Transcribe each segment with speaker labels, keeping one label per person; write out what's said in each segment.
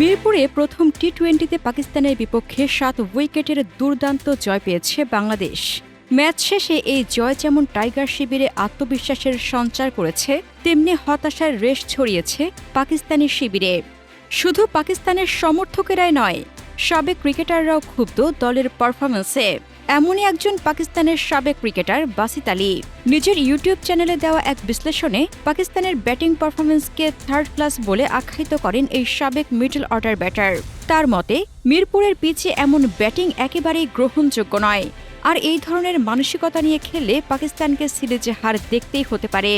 Speaker 1: মিরপুরে প্রথম টি টোয়েন্টিতে পাকিস্তানের বিপক্ষে সাত উইকেটের দুর্দান্ত জয় পেয়েছে বাংলাদেশ। ম্যাচ শেষে এই জয় যেমন টাইগার শিবিরে আত্মবিশ্বাসের সঞ্চার করেছে, তেমনি হতাশার রেশ ছড়িয়েছে পাকিস্তানি শিবিরে। শুধু পাকিস্তানের সমর্থকেরাই নয়, সাবেক ক্রিকেটাররাও ক্ষুব্ধ দলের পারফরমেন্সে এমনই একজন পাকিস্তানের সাবেক ক্রিকেটার বাসিত আলী। নিজের ইউটিউব চ্যানেলে দেওয়া এক বিশ্লেষণে পাকিস্তানের ব্যাটিং পারফরমেন্সকে থার্ড ক্লাস বলে আখ্যায়িত করেন এই সাবেক মিডল অর্ডার ব্যাটার। তার মতে, মিরপুরের পিচে এমন ব্যাটিং একেবারেই গ্রহণযোগ্য নয়। আর এই ধরনের মানসিকতা নিয়ে খেললে পাকিস্তানকে সিরিজে হার দেখতেই হতে পারে।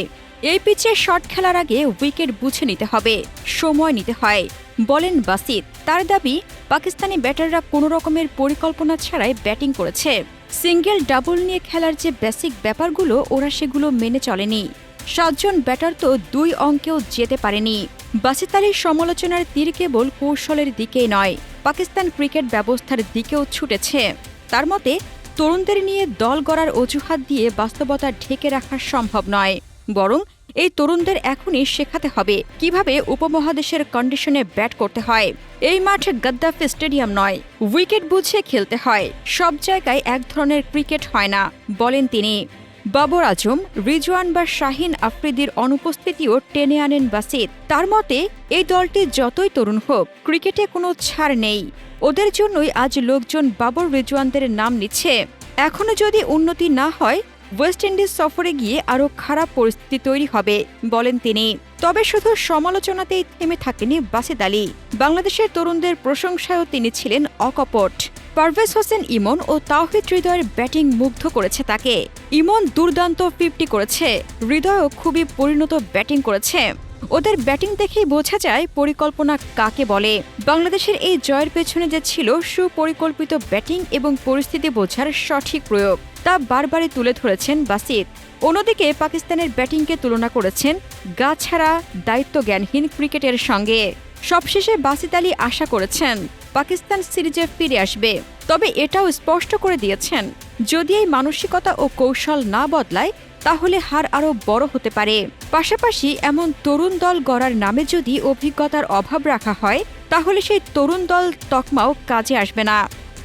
Speaker 1: এই পিচে শট খেলার আগে উইকেট বুঝে নিতে হবে, সময় নিতে হয়। বলেন বাসিত, তার দাবি, পাকিস্তানি ব্যাটাররা কোনো রকমের পরিকল্পনা ছাড়াই ব্যাটিং করেছে। সিঙ্গেল ডাবল নিয়ে খেলার যে বেসিক ব্যাপারগুলো, ওরা সেগুলো মেনে চলেনি। সাতজন ব্যাটার তো দুই অঙ্কেও যেতে পারেনি। বাসিত আলীর সমালোচনার তীর কেবল কৌশলের দিকেই নয়, পাকিস্তান ক্রিকেট ব্যবস্থার দিকেও ছুটেছে। তার মতে তরুণদের নিয়ে দল গড়ার অজুহাত দিয়ে বাস্তবতা ঢেকে রাখা সম্ভব নয়। বরং এই তরুণদের এখনই শেখাতে হবে কীভাবে উপমহাদেশের কন্ডিশনে ব্যাট করতে হয়। এই মাঠ গদ্দাফি স্টেডিয়াম নয়, উইকেট বুঝে খেলতে হয়। সব জায়গায় এক ধরনের ক্রিকেট হয় না, বলেন তিনি। বাবর আজম, রিজওয়ান বা শাহিন আফ্রিদির অনুপস্থিতিও টেনে আনেন বাসিত তার মতে, এই দলটি যতই তরুণ হোক, ক্রিকেটে কোনো ছাড় নেই। ওদের জন্যই আজ লোকজন বাবর রিজওয়ানদের নাম নিচ্ছে। এখনও যদি উন্নতি না হয় ওয়েস্ট ইন্ডিজ সফরে গিয়ে আরও খারাপ পরিস্থিতি তৈরি হবে, বলেন তিনি। তবে শুধু সমালোচনাতেই থেমে থাকেনি বাসিদ আলী। বাংলাদেশের তরুণদের প্রশংসায়ও তিনি ছিলেন অকপট। পারভেজ হোসেন ইমন ও তাওহিদ হৃদয়ের ব্যাটিং মুগ্ধ করেছে তাকে। ইমন দুর্দান্ত ফিফটি করেছে, হৃদয়ও খুবই পরিণত ব্যাটিং করেছে। ওদের ব্যাটিং দেখেই বোঝা যায় পরিকল্পনা কাকে বলে। বাংলাদেশের এই জয়ের পেছনে যে ছিল সুপরিকল্পিত ব্যাটিং এবং পরিস্থিতি বোঝার সঠিক প্রয়োগ। তা বারবারই তুলে ধরেছেন বাসিত অন্যদিকে পাকিস্তানের ব্যাটিংকে তুলনা করেছেন গা ছাড়া দায়িত্ব জ্ঞানহীন ক্রিকেটের সঙ্গে। সবশেষে বাসিত আলী আশা করেছেন পাকিস্তান সিরিজে ফিরে আসবে। তবে এটাও স্পষ্ট করে দিয়েছেন, যদি এই মানসিকতা ও কৌশল না বদলায়, তাহলে হার আরও বড় হতে পারে। পাশাপাশি এমন তরুণ দল গড়ার নামে যদি অভিজ্ঞতার অভাব রাখা হয়, তাহলে সেই তরুণ দল তকমাও কাজে আসবে না।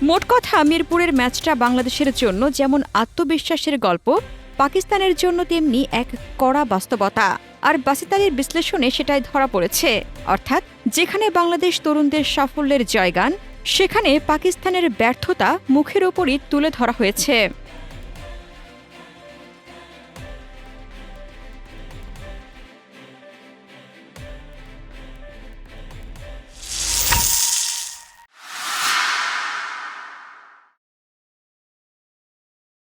Speaker 1: মোট কথা মিরপুরের ম্যাচটা বাংলাদেশের জন্য যেমন আত্মবিশ্বাসের গল্প, পাকিস্তানের জন্য তেমনি এক কড়া বাস্তবতা। আর বাসিতালির বিশ্লেষণে সেটাই ধরা পড়েছে। অর্থাৎ যেখানে বাংলাদেশ তরুণদের সাফল্যের জয়গান, সেখানে পাকিস্তানের ব্যর্থতা মুখের ওপরই তুলে ধরা হয়েছে।